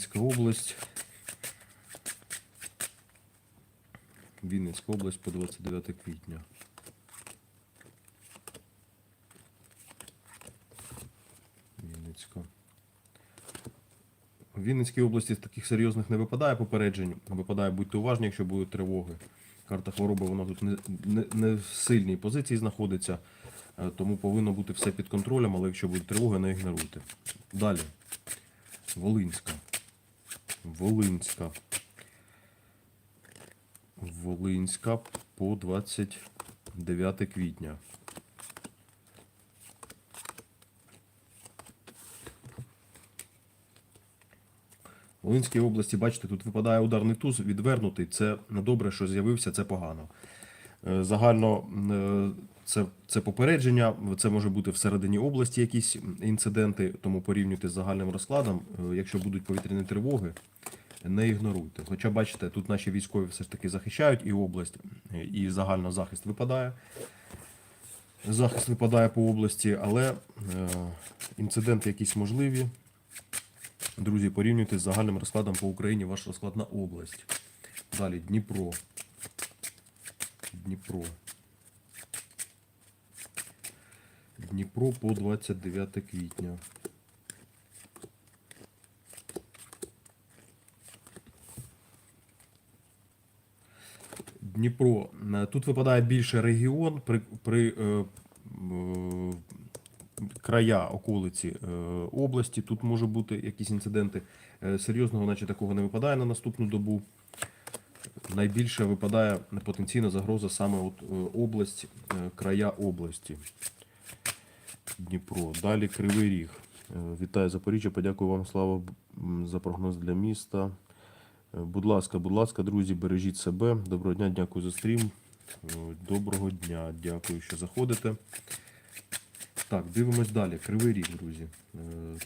Вінницька область. Вінницька область по 29 квітня. В Вінницькій області таких серйозних не випадає попереджень. Випадає, будьте уважні, якщо будуть тривоги. Карта хвороби вона тут не, не, не в сильній позиції знаходиться, е, тому повинно бути все під контролем, але якщо будуть тривоги, не ігноруйте. Далі. Волинська. Волинська. Волинська по 29 квітня. Волинській області, бачите, тут випадає ударний туз, відвернутий. Це добре, що з'явився, це погано. Е, Загально е, це, це попередження, це може бути всередині області якісь інциденти, тому порівнюйте з загальним розкладом. Е, Якщо будуть повітряні тривоги, не ігноруйте. Хоча, бачите, тут наші військові все ж таки захищають і область, е, і загально захист випадає. Захист випадає по області, але е, інциденти якісь можливі. Друзі, порівнюйте з загальним розкладом по Україні ваш розклад на область. Далі Дніпро. Дніпро. Дніпро по 29 квітня. Дніпро. Е, Тут випадає більше регіон при, при е, е, края околиці е, області. Тут може бути якісь інциденти. Е, серйозного, наче такого не випадає на наступну добу. Найбільше випадає потенційна загроза саме от, е, область, края області. Дніпро. Далі Кривий Ріг. Е, Вітаю Запоріжжя. Подякую вам, Слава, за прогноз для міста. Е, Будь ласка, будь ласка, друзі, бережіть себе. Доброго дня, дякую за стрім. Е, Доброго дня, дякую, що заходите. Так, дивимось далі. Кривий Ріг, друзі.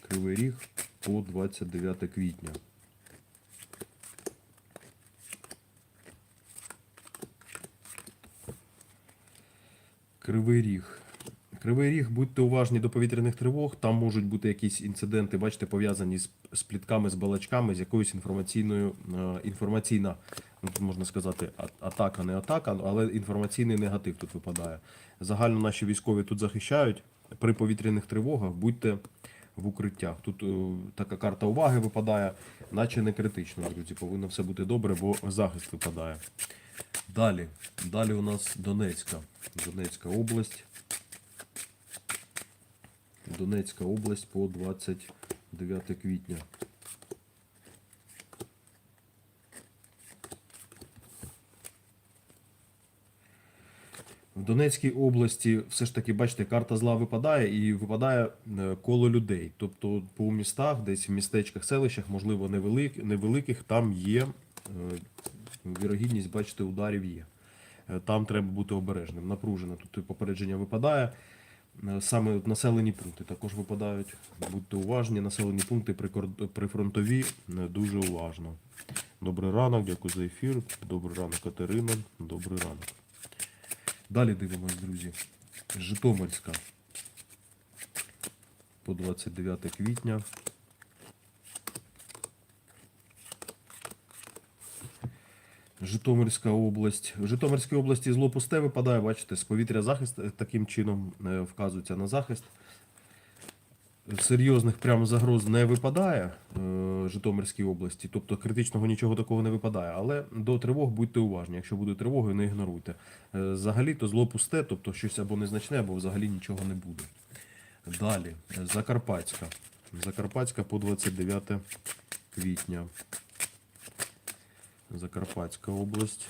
Кривий Ріг по 29 квітня. Кривий Ріг. Кривий Ріг, будьте уважні до повітряних тривог. Там можуть бути якісь інциденти, бачите, пов'язані з, з плітками, з балачками, з якоюсь інформаційною е, інформаційна, ну, можна сказати, а- атака, не атака, але інформаційний негатив тут випадає. Загально наші військові тут захищають. При повітряних тривогах будьте в укриттях. Тут е, така карта уваги випадає, наче не критично, друзі. Повинно все бути добре, бо захист випадає. Далі. Далі у нас Донецька. Донецька область. Донецька область по 29 квітня. В Донецькій області все ж таки, бачите, карта зла випадає і випадає е, коло людей. Тобто по містах, десь в містечках, селищах, можливо, невелик, невеликих, там є е, вірогідність, бачите, ударів є. Е, Там треба бути обережним. Напружено. Тут попередження випадає. Е, Саме населені пункти також випадають. Будьте уважні, населені пункти прифронтові е, дуже уважно. Добрий ранок, дякую за ефір. Добрий ранок, Катерина. Добрий ранок. Далі дивимось, друзі. Житомирська. По 29 квітня. Житомирська область. В Житомирській області зло пусте випадає, бачите, з повітря захист е, таким чином е, вказується на захист. Серйозних прямо загроз не випадає е, в Житомирській області, тобто критичного нічого такого не випадає. Але до тривог будьте уважні. Якщо буде тривоги, не ігноруйте. Е, Взагалі то зло пусте, тобто щось або незначне, або взагалі нічого не буде. Далі, е, Закарпатська. Закарпатська по 29 квітня. Закарпатська область.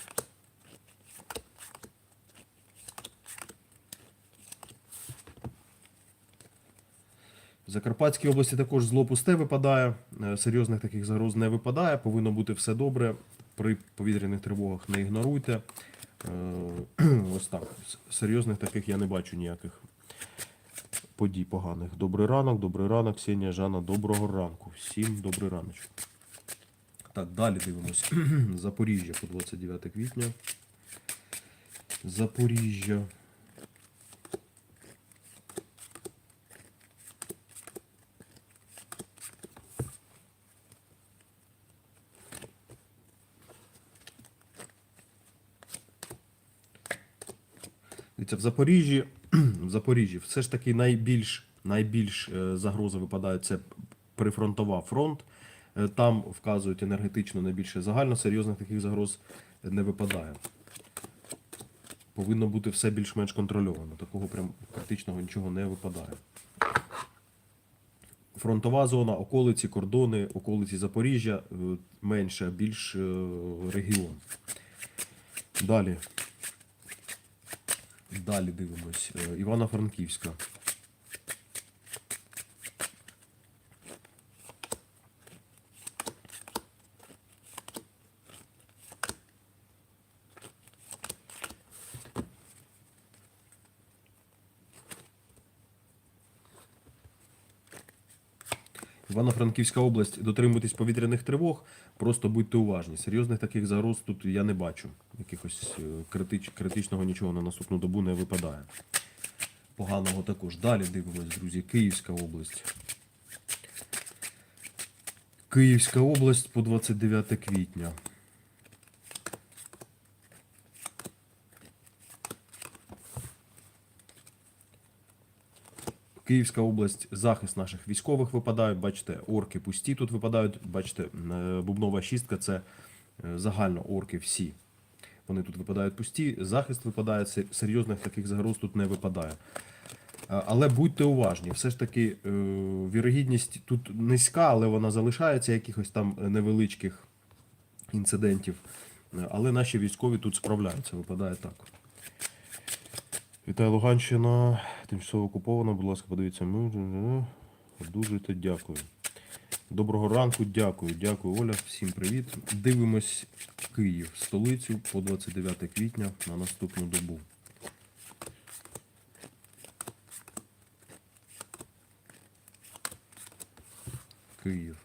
В Закарпатській області також зло пусте випадає, е, серйозних таких загроз не випадає, повинно бути все добре. При повітряних тривогах не ігноруйте. Е, Ось так. Серйозних таких я не бачу ніяких подій поганих. Добрий ранок, добрий ранок, Ксенія Жана, доброго ранку. Всім добрий раночок. Так, далі дивимось. Запоріжжя по 29 квітня. Запоріжжя. Дивіться, в Запоріжжі, в Запоріжжі все ж таки найбільш найбільш е, загроза випадає це прифронтова фронт. Е, Там вказують енергетично найбільше загально, серйозних таких загроз не випадає. Повинно бути все більш-менш контрольовано. Такого прям критичного нічого не випадає. Фронтова зона, околиці, кордони, околиці Запоріжжя е, менше, більш е, регіон. Далі. Далі дивимось. Івано-Франківська. Івано-Франківська область, дотримуйтесь повітряних тривог, просто будьте уважні. Серйозних таких загроз тут я не бачу. Якихось е, критич, критичного нічого на наступну добу не випадає. Поганого також. Далі дивимось, друзі, Київська область. Київська область по 29 квітня. Київська область, захист наших військових випадають. Бачите, орки пусті тут випадають. Бачите, е, бубнова шістка це е, загально орки всі. Вони тут випадають пусті, захист випадає, серйозних таких загроз тут не випадає. Але будьте уважні, все ж таки е, вірогідність тут низька, але вона залишається якихось там невеличких інцидентів. Але наші військові тут справляються, випадає так. Вітаю Луганщина, тимчасово окупована. Будь ласка, подивіться. Ми Одужуйте, дякую. Доброго ранку, дякую, дякую, Оля. Всім привіт. Дивимось Київ, столицю по 29 квітня на наступну добу. Київ.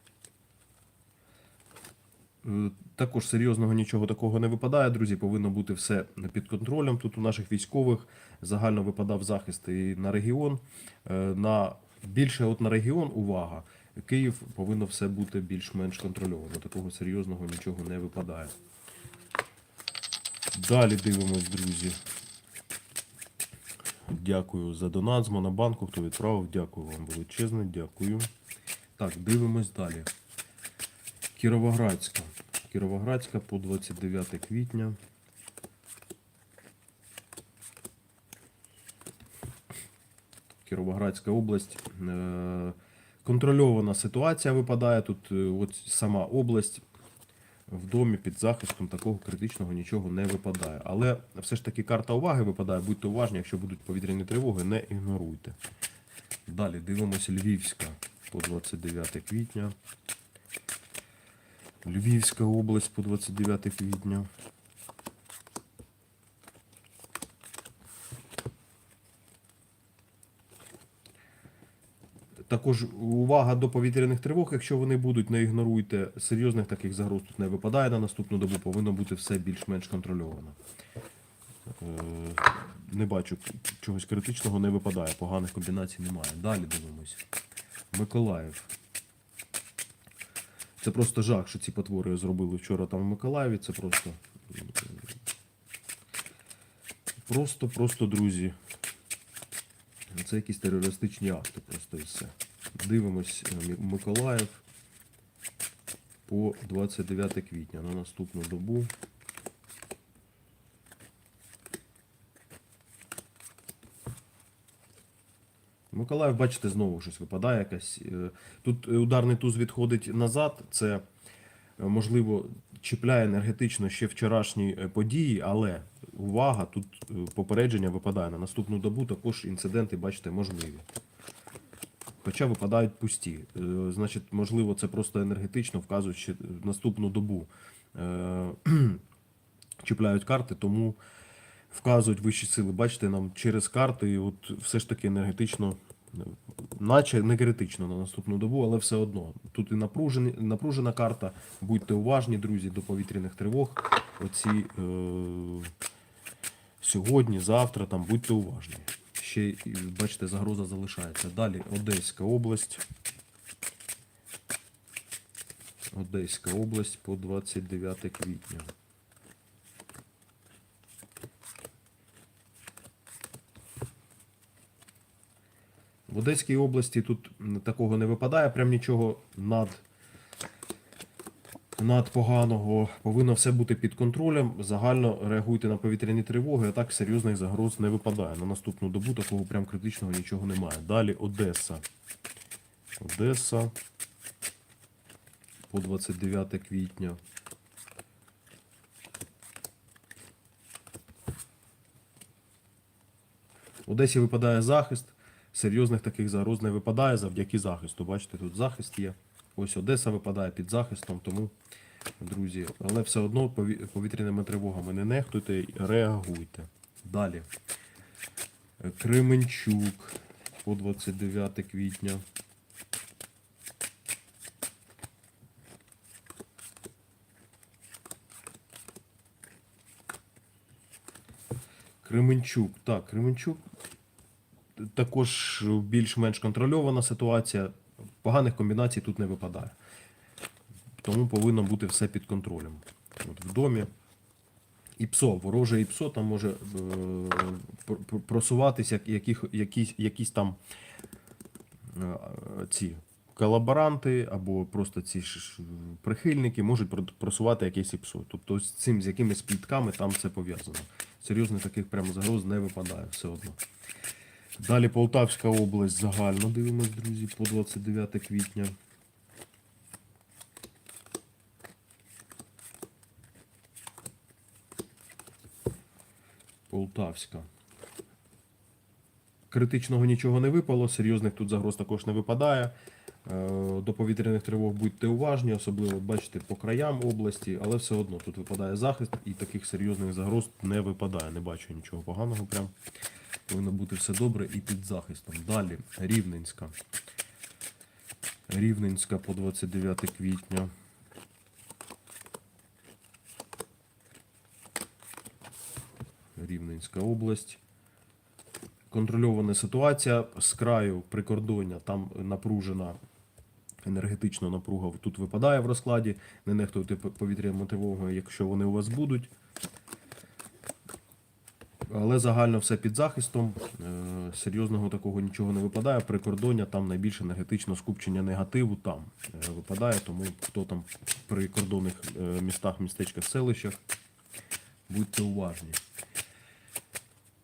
Також серйозного нічого такого не випадає, друзі. Повинно бути все під контролем. Тут у наших військових загально випадав захист і на регіон. Е, На більше от на регіон увага. Київ повинно все бути більш-менш контрольовано. Такого серйозного нічого не випадає. Далі дивимось, друзі. Дякую за донат з Монобанку. Хто відправив, дякую вам величезне, дякую. Так, дивимось далі. Кіровоградська. Кіровоградська по 29 квітня. Кіровоградська область. Е, Контрольована ситуація випадає. Тут е, от сама область в домі під захистом такого критичного нічого не випадає. Але все ж таки карта уваги випадає. Будьте уважні, якщо будуть повітряні тривоги, не ігноруйте. Далі дивимося Львівська по 29 квітня. Львівська область по 29 квітня. Також увага до повітряних тривог, якщо вони будуть, не ігноруйте. Серйозних таких загроз тут не випадає на наступну добу, повинно бути все більш-менш контрольовано. Е, Не бачу чогось критичного, не випадає, поганих комбінацій немає. Далі дивимось. Миколаїв. Це просто жах, що ці потвори зробили вчора там в Миколаєві. Це просто. Просто, просто, друзі. Це якісь терористичні акти, просто і все. Дивимось е, Миколаїв по 29 квітня на наступну добу. Миколаїв, бачите, знову щось випадає якась. е, Тут е, ударний туз відходить назад. Це е, можливо чіпляє енергетично ще вчорашні події, але увага, тут попередження випадає на наступну добу. Також інциденти, бачите, можливі. Хоча випадають пусті. Значить, можливо, це просто енергетично вказують, що наступну добу чіпляють карти, тому вказують вищі сили. Бачите, нам через карти, от все ж таки енергетично, наче не критично на наступну добу, але все одно. Тут і напружені, напружена карта. Будьте уважні, друзі, до повітряних тривог. Оці е, сьогодні, завтра, там будьте уважні. Ще, бачите, загроза залишається. Далі Одеська область. Одеська область по 29 квітня. Одеській області тут такого не випадає, прям нічого над, над поганого. Повинно все бути під контролем. Загально реагуйте на повітряні тривоги, а так серйозних загроз не випадає. На наступну добу такого прям критичного нічого немає. Далі Одеса. Одеса по 29 квітня. В Одесі випадає захист. Серйозних таких загроз не випадає завдяки захисту. Бачите, тут захист є. Ось Одеса випадає під захистом, тому, друзі, але все одно повітряними тривогами не нехтуйте реагуйте. Далі. Кременчук по 29 квітня. Кременчук. Так, Кременчук також більш-менш контрольована ситуація. Поганих комбінацій тут не випадає. Тому повинно бути все під контролем. От в домі. ІПСО, вороже ІПСО там може е, пр- пр- просуватися як- яких, якісь, якісь там е, ці колаборанти або просто ці ж прихильники можуть просувати якесь ІПСО. Тобто з цим з якимись плітками там все пов'язано. Серйозних таких прямо загроз не випадає все одно. Далі Полтавська область загально дивимось, друзі, по 29 квітня. Полтавська. Критичного нічого не випало, серйозних тут загроз також не випадає. Е, До повітряних тривог будьте уважні, особливо бачите по краям області, але все одно тут випадає захист і таких серйозних загроз не випадає. Не бачу нічого поганого. Прям повинно бути все добре і під захистом. Далі Рівненська. Рівненська по 29 квітня. Рівненська область. Контрольована ситуація з краю прикордоння, там напружена енергетична напруга тут випадає в розкладі. Не нехтуйте повітряною тривогою, якщо вони у вас будуть. Але загально все під захистом. Е, Серйозного такого нічого не випадає. Прикордоння там найбільше енергетичне скупчення негативу там е, випадає. Тому хто там в прикордонних е, містах, містечках, селищах, будьте уважні.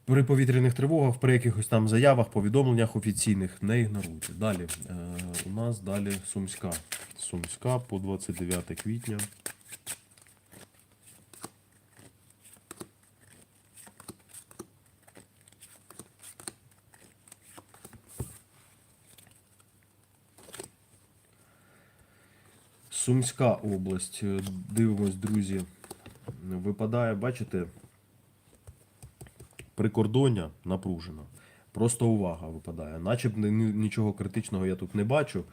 При повітряних тривогах, при якихось там заявах, повідомленнях офіційних не ігноруйте. Далі у нас далі Сумська. Сумська по 29 квітня. Сумська область. Е, Дивимось, друзі. Випадає, бачите, прикордоння напружено. Просто увага випадає. Наче б ні- ні- нічого критичного я тут не бачу.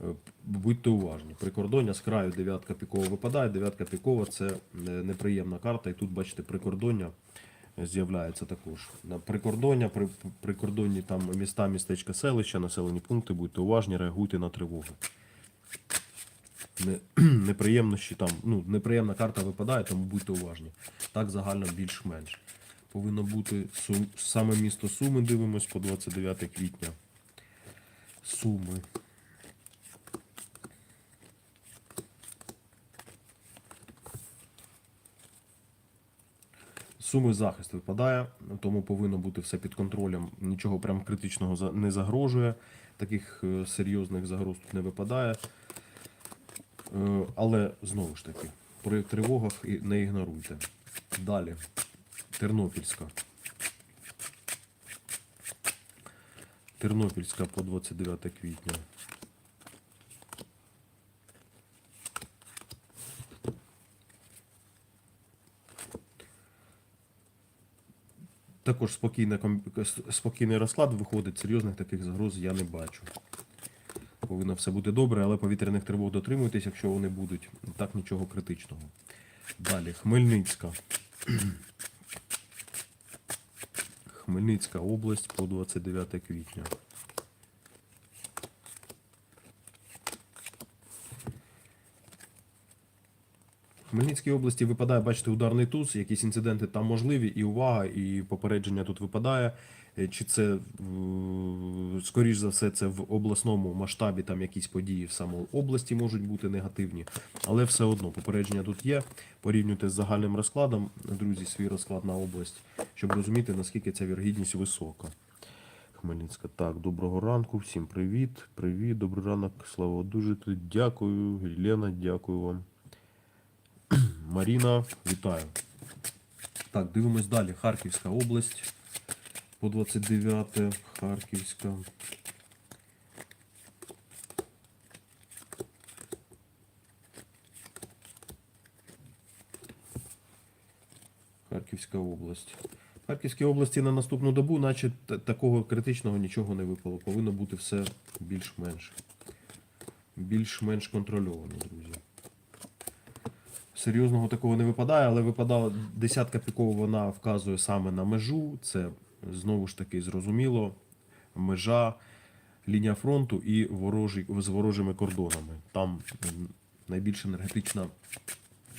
Е, Будьте уважні. Прикордоння з краю дев'ятка пікова випадає. Дев'ятка пікова це е, неприємна карта. І тут, бачите, прикордоння з'являється також. Прикордоння, при, прикордонні там міста, містечка, селища, населені пункти, будьте уважні, реагуйте на тривоги. Не, неприємності там, ну, неприємна карта випадає, тому будьте уважні. Так загально більш-менш. Повинно бути Сум, саме місто Суми, дивимось по 29 квітня. Суми. Суми захист випадає, тому повинно бути все під контролем. Нічого прям критичного не загрожує. Таких е, серйозних загроз тут не випадає. Е, Але знову ж таки, при тривогах не ігноруйте. Далі. Тернопільська. Тернопільська по 29 квітня. Також спокійний розклад виходить, серйозних таких загроз я не бачу. Повинно все бути добре, але повітряних тривог дотримуйтесь, якщо вони будуть. Так нічого критичного. Далі, Хмельницька. Хмельницька область по 29 квітня. Хмельницькій області випадає, бачите, ударний туз, якісь інциденти там можливі, і увага, і попередження тут випадає. Е, Чи це, скоріш за все, це в обласному масштабі там якісь події в самій області можуть бути негативні, але все одно попередження тут є. Порівнюйте з загальним розкладом, друзі, свій розклад на область, щоб розуміти, наскільки ця вірогідність висока. Хмельницька. Так, доброго ранку, всім привіт. Привіт, добрий ранок, слава одужити. Дякую, Єлена, дякую вам. Маріна, вітаю. Так, дивимось далі. Харківська область. По 29 Харківська. Харківська область. В Харківській області на наступну добу, наче та- такого критичного нічого не випало. Повинно бути все більш-менш. Більш-менш контрольовано, друзі. Серйозного такого не випадає, але випадала десятка піков, вона вказує саме на межу. Це знову ж таки зрозуміло. Межа, лінія фронту і ворожі, з ворожими кордонами. Там найбільш енергетична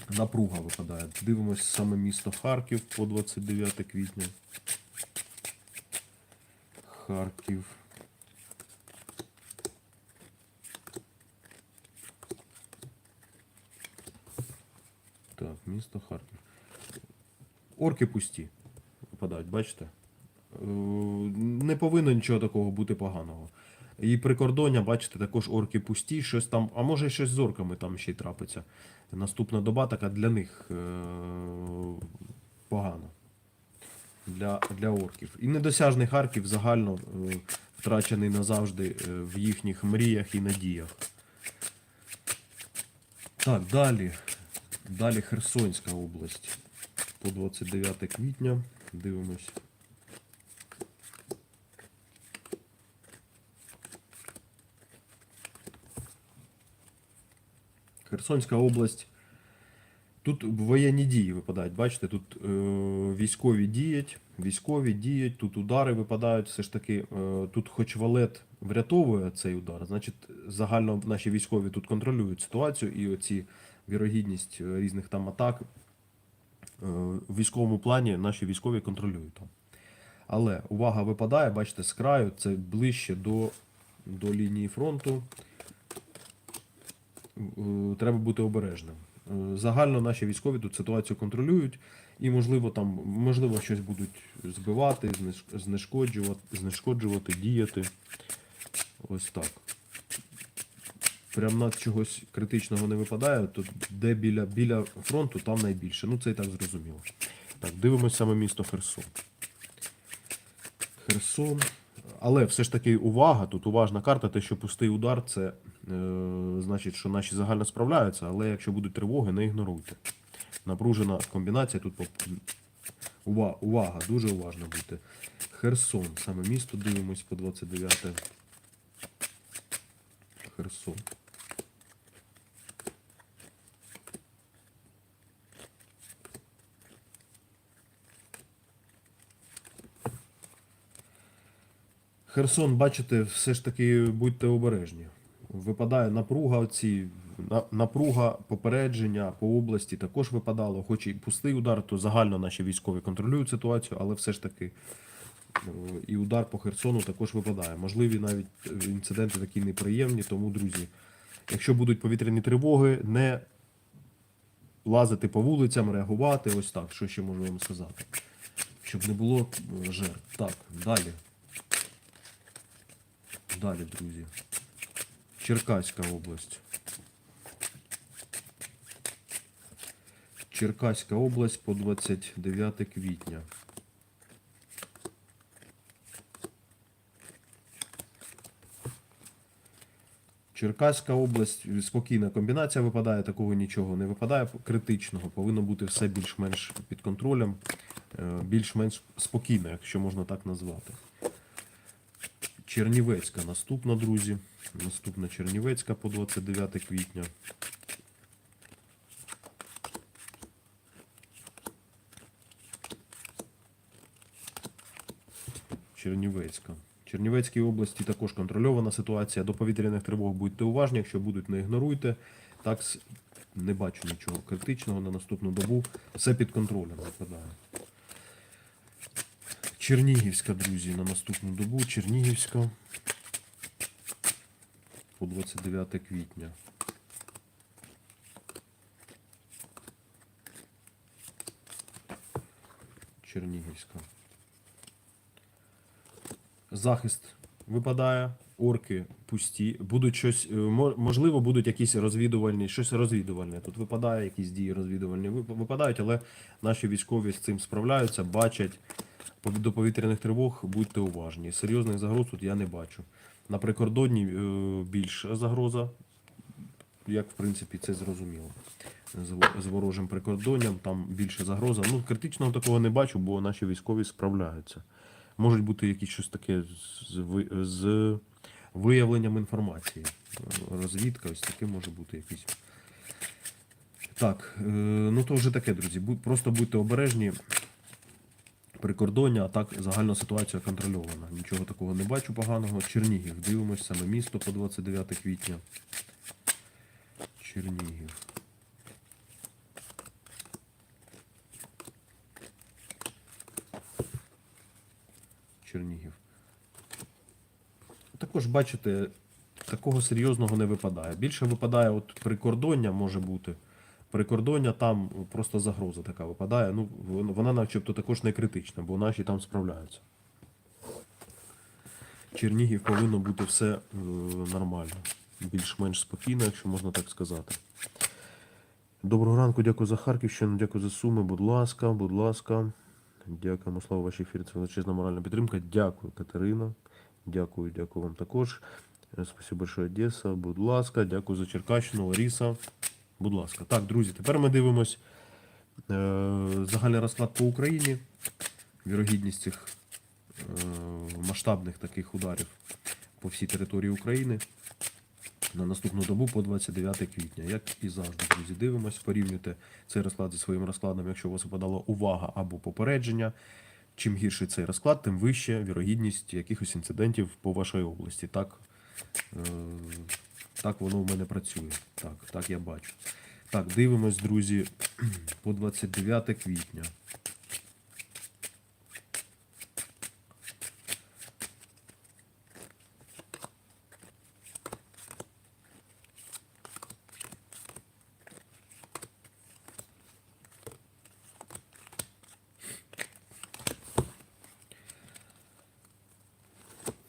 напруга випадає. Дивимось саме місто Харків по 29 квітня. Харків. Так, місто Харків. Орки пусті випадають, бачите? Е, Не повинно нічого такого бути поганого. І прикордоння, бачите, також орки пусті, щось там, а може щось з орками там ще й трапиться. Наступна доба така для них е, погана. Для, для орків. І недосяжний Харків загально е, втрачений назавжди е, в їхніх мріях і надіях. Так, далі. Далі Херсонська область. По 29 квітня. Дивимось. Херсонська область. Тут воєнні дії випадають. Бачите, тут е, військові діють, військові діють, тут удари випадають. Все ж таки, е, тут, хоч валет врятовує цей удар, значить, загально наші військові тут контролюють ситуацію і оці вірогідність е, різних там атак е, в військовому плані наші військові контролюють там. Але увага випадає, бачите, з краю це ближче до, до лінії фронту. Е, Треба бути обережним. Загально наші військові тут ситуацію контролюють, і можливо там можливо щось будуть збивати, знешкоджувати, знешкоджувати, діяти. Ось так. Прям над чогось критичного не випадає, то де біля, біля фронту, там найбільше. Ну це і так зрозуміло. Так, дивимось саме місто Херсон. Херсон. Але все ж таки увага, тут уважна карта, те, що пустий удар, це е, значить, що наші загально справляються, але якщо будуть тривоги, не ігноруйте. Напружена комбінація тут увага, увага, дуже уважно бути. Херсон, саме місто дивимось по 29. Херсон. Херсон, бачите, все ж таки будьте обережні. Випадає напруга, оці, напруга, попередження по області також випадало. Хоч і пустий удар, то загально наші військові контролюють ситуацію, але все ж таки е, і удар по Херсону також випадає. Можливі навіть інциденти такі неприємні, тому, друзі, якщо будуть повітряні тривоги, не лазити по вулицям, реагувати. Ось так, що ще можу вам сказати. Щоб не було е, жертв. Так, далі. Далі, друзі. Черкаська область. Черкаська область по 29 квітня. Черкаська область, спокійна комбінація випадає, такого нічого не випадає критичного. Повинно бути все більш-менш під контролем, е, більш-менш спокійно, якщо можна так назвати. Чернівецька наступна, друзі. Наступна Чернівецька по 29 квітня. Чернівецька. Чернівецькій області також контрольована ситуація. До повітряних тривог будьте уважні, якщо будуть, не ігноруйте. Так, не бачу нічого критичного на наступну добу. Все під контролем випадає. Чернігівська, друзі, на наступну добу. Чернігівська. По 29 квітня. Чернігівська. Захист випадає, орки пусті. Будуть щось, е, можливо, будуть якісь розвідувальні, щось розвідувальне. Тут випадає, якісь дії розвідувальні випадають, але наші військові з цим справляються, бачать. До повітряних тривог будьте уважні. Серйозних загроз тут я не бачу. На прикордонні е, більш загроза, як в принципі це зрозуміло. З ворожим прикордонням там більше загроза. Ну, критичного такого не бачу, бо наші військові справляються. Можуть бути якісь щось таке з, з виявленням інформації. Розвідка, ось таке може бути якийсь. Так, е, ну то вже таке, друзі. Просто будьте обережні. Прикордоння, а так загальна ситуація контрольована. Нічого такого не бачу поганого. Чернігів. Дивимось саме місто по 29 квітня. Чернігів. Чернігів. Також бачите, такого серйозного не випадає. Більше випадає от прикордоння може бути. Прикордоння там просто загроза така випадає. Ну, вона начебто також не критична, бо наші там справляються. Чернігів повинно бути все е, нормально. Більш-менш спокійно, якщо можна так сказати. Доброго ранку, дякую за Харківщину, дякую за суми. Будь ласка, будь ласка. Дякуємо, слава вашій ефірі. Це величезна моральна підтримка. Дякую, Катерина. Дякую, дякую вам також. Е, Спасибо большое, Одеса. Будь ласка, дякую за Черкащину, Ларіса. Будь ласка. Так, друзі, тепер ми дивимось е, загальний розклад по Україні. Вірогідність цих е, масштабних таких ударів по всій території України на наступну добу по 29 квітня. Як і завжди, друзі, дивимось, порівнюйте цей розклад зі своїм розкладом, якщо у вас випадала увага або попередження. Чим гірший цей розклад, тим вища вірогідність якихось інцидентів по вашій області. Так, е, так воно в мене працює. Так, так я бачу. Так, дивимось, друзі, по 29 квітня.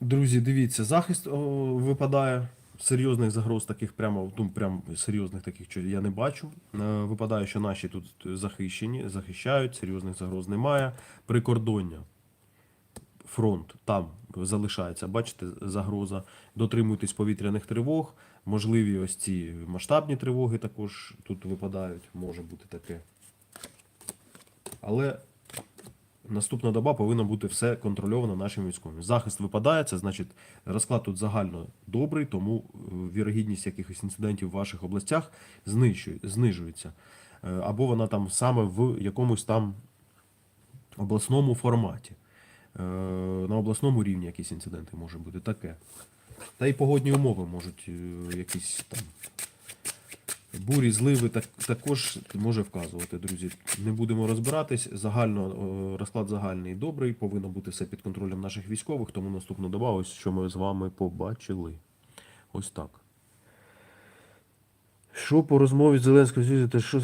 Друзі, дивіться, захист о, випадає. Серйозних загроз таких прямо, ну, прям серйозних таких я не бачу. Е, Випадає, що наші тут захищені, захищають, серйозних загроз немає. Прикордоння, фронт, там залишається, бачите, загроза. Дотримуйтесь повітряних тривог. Можливі ось ці масштабні тривоги також тут випадають, може бути таке. Але наступна доба повинна бути все контрольовано нашими військовими. Захист випадає, це значить розклад тут загально добрий, тому е, вірогідність якихось інцидентів в ваших областях знижується. Е, Або вона там саме в якомусь там обласному форматі. Е, На обласному рівні якісь інциденти може бути таке. Та й погодні умови можуть якісь там бурі, зливи так, також може вказувати, друзі. Не будемо розбиратись. Загально, е, розклад загальний добрий, повинно бути все під контролем наших військових, тому наступна доба, ось що ми з вами побачили. Ось так. Що по розмові з Зеленською що